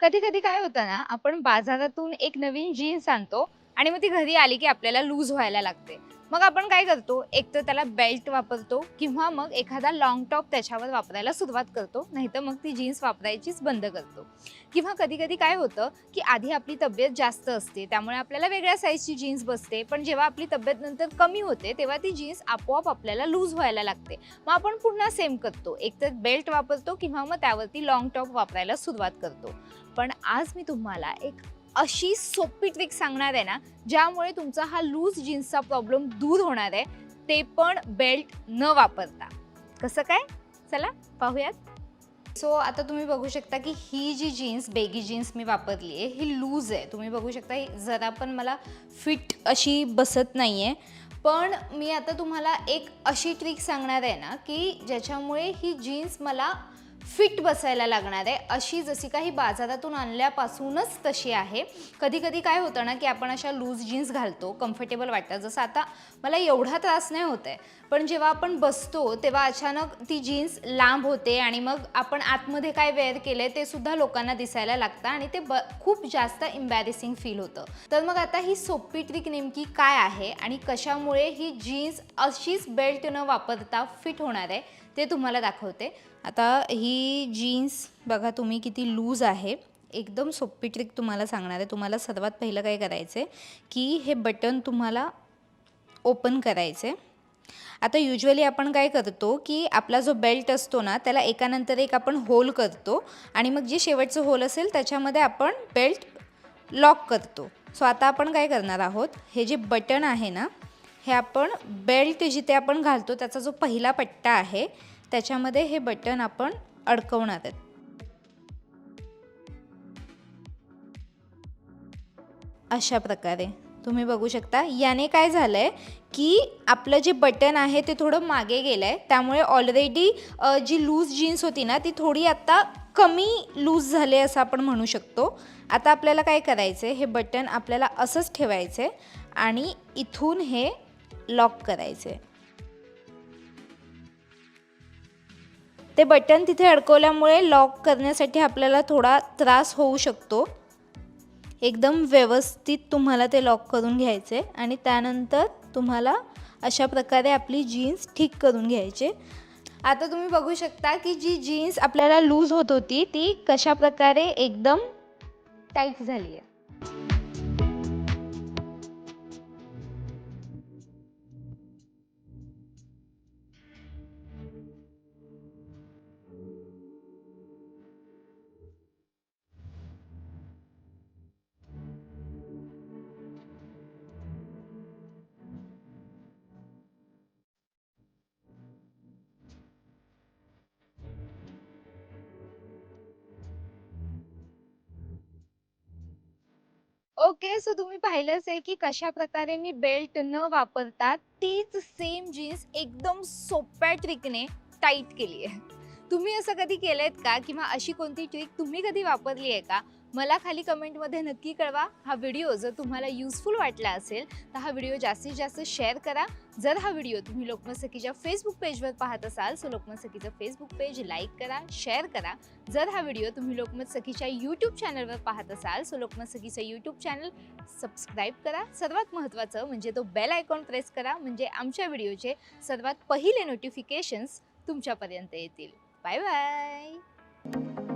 कधी कधी काय होतं ना आपण बाजारातून एक नवीन जीन्स आणतो आणि मग ती घरी आली की आपल्याला लूज व्हायला लागते. मग आपण काय करतो एक तर त्याला बेल्ट वापरतो किंवा मग एखादा लॉंग टॉप त्याच्यावर वापरायला सुरुवात करतो नाहीतर मग ती जीन्स वापरायचीच बंद करतो. किंवा कधी कधी काय होतं की आधी आपली तब्येत जास्त असते त्यामुळे आपल्याला वेगळ्या साईजची जीन्स बसते पण जेव्हा आपली तब्येत नंतर कमी होते तेव्हा ती जीन्स आपोआप आपल्याला लूज व्हायला लागते. मग आपण पुन्हा सेम करतो एक तर बेल्ट वापरतो किंवा मग त्यावरती लॉंग टॉप वापरायला सुरुवात करतो. पण आज मी तुम्हाला एक अशी सोपी ट्रिक सांगणार आहे ना ज्यामुळे तुमचा हा लूज जीन्सचा प्रॉब्लेम दूर होणार आहे ते पण बेल्ट न वापरता. कसं काय? चला पाहूयात. सो आता तुम्ही बघू शकता की ही जी जीन्स बेगी जीन्स मी वापरली आहे ही लूज आहे. तुम्ही बघू शकता ही जरा पण मला फिट अशी बसत नाही आहे पण मी आता तुम्हाला एक अशी ट्रिक सांगणार आहे ना की ज्याच्यामुळे ही जीन्स मला फिट बसायला लागणार आहे. अशी जशी काही बाजारातून आणल्यापासूनच तशी आहे. कधी कधी काय होतं ना की आपण अशा लूज जीन्स घालतो कम्फर्टेबल वाटतं जसं आता मला एवढा त्रास नाही होत आहे. पण जेव्हा आपण बसतो तेव्हा अचानक ती जीन्स लांब होते आणि मग आपण आतमध्ये काय वेअर केलं आहे ते सुद्धा लोकांना दिसायला लागतं आणि ते ब खूप जास्त इम्बॅरेसिंग फील होतं. तर मग आता ही सोपी ट्रिक नेमकी काय आहे आणि कशामुळे ही जीन्स अशीच बेल्ट न वापरता फिट होणार आहे ते तुम्हाला दाखवते. आता ही जीन्स बघा तुम्ही किती लूज आहे. एकदम सोपी ट्रिक तुम्हाला सांगणार आहे. तुम्हाला सर्वात पहिलं काय करायचं आहे की हे बटन तुम्हाला ओपन करायचे आता युजली आपण काय करतो की आपला जो बेल्ट असतो ना त्याला एकानंतर एक आपण होल करतो आणि मग जे शेवटचं होल असेल त्याच्यामध्ये आपण बेल्ट लॉक करतो. सो आता आपण काय करणार आहोत? हे जे बटन आहे ना हे आपण बेल्ट जिथे आपण घालतो त्याचा जो पहिला पट्टा आहे त्याच्यामध्ये हे बटन आपण अडकवणार आहेत अशा प्रकारे तुम्ही बघू शकता. याने काय झालं आहे की आपलं जे बटन आहे ते थोडं मागे गेलं आहे त्यामुळे ऑलरेडी जी लूज जीन्स होती ना ती थोडी आत्ता कमी लूज झाले असं आपण म्हणू शकतो. आता आपल्याला काय करायचं आहे हे बटन आपल्याला असंच ठेवायचं आहे आणि इथून हे लॉक करायचे ते बटन तिथे अडकवल्यामुळे लॉक करण्यासाठी आपल्याला थोडा त्रास होऊ शकतो. एकदम व्यवस्थित तुम्हाला ते लॉक करून घ्यायचे आणि त्यानंतर तुम्हाला अशा प्रकारे आपली जीन्स ठीक करून घ्यायचे. आता तुम्ही बघू शकता की जी जीन्स आपल्याला लूज होत होती ती कशा प्रकारे एकदम टाईट झाली आहे ओके सो तुम्ही पाहिलंच आहे की कशा प्रकारे मी बेल्ट न वापरता तीच सेम जीन्स एकदम सोप्या ट्रिकने टाईट केली आहे. तुम्ही असं कधी केलंयत का? किंवा अशी कोणती ट्रिक तुम्ही कधी वापरली आहे का? मला खाली कमेंटमध्ये नक्की कळवा. हा व्हिडिओ जर तुम्हाला युजफुल वाटला असेल तर हा व्हिडिओ जास्तीत जास्त शेअर करा. जर हा व्हिडिओ तुम्ही लोकमसखीच्या फेसबुक पेजवर पाहत असाल सो लोकमत सखीचं फेसबुक पेज लाईक करा शेअर करा. जर हा व्हिडिओ तुम्ही लोकमत सखीच्या यूट्यूब चॅनलवर पाहत असाल सो लोकमत सखीचं यूट्यूब चॅनल सबस्क्राईब करा. सर्वात महत्त्वाचं म्हणजे तो बेल आयकॉन प्रेस करा म्हणजे आमच्या व्हिडिओचे सर्वात पहिले नोटिफिकेशन्स तुमच्यापर्यंत येतील. 拜拜。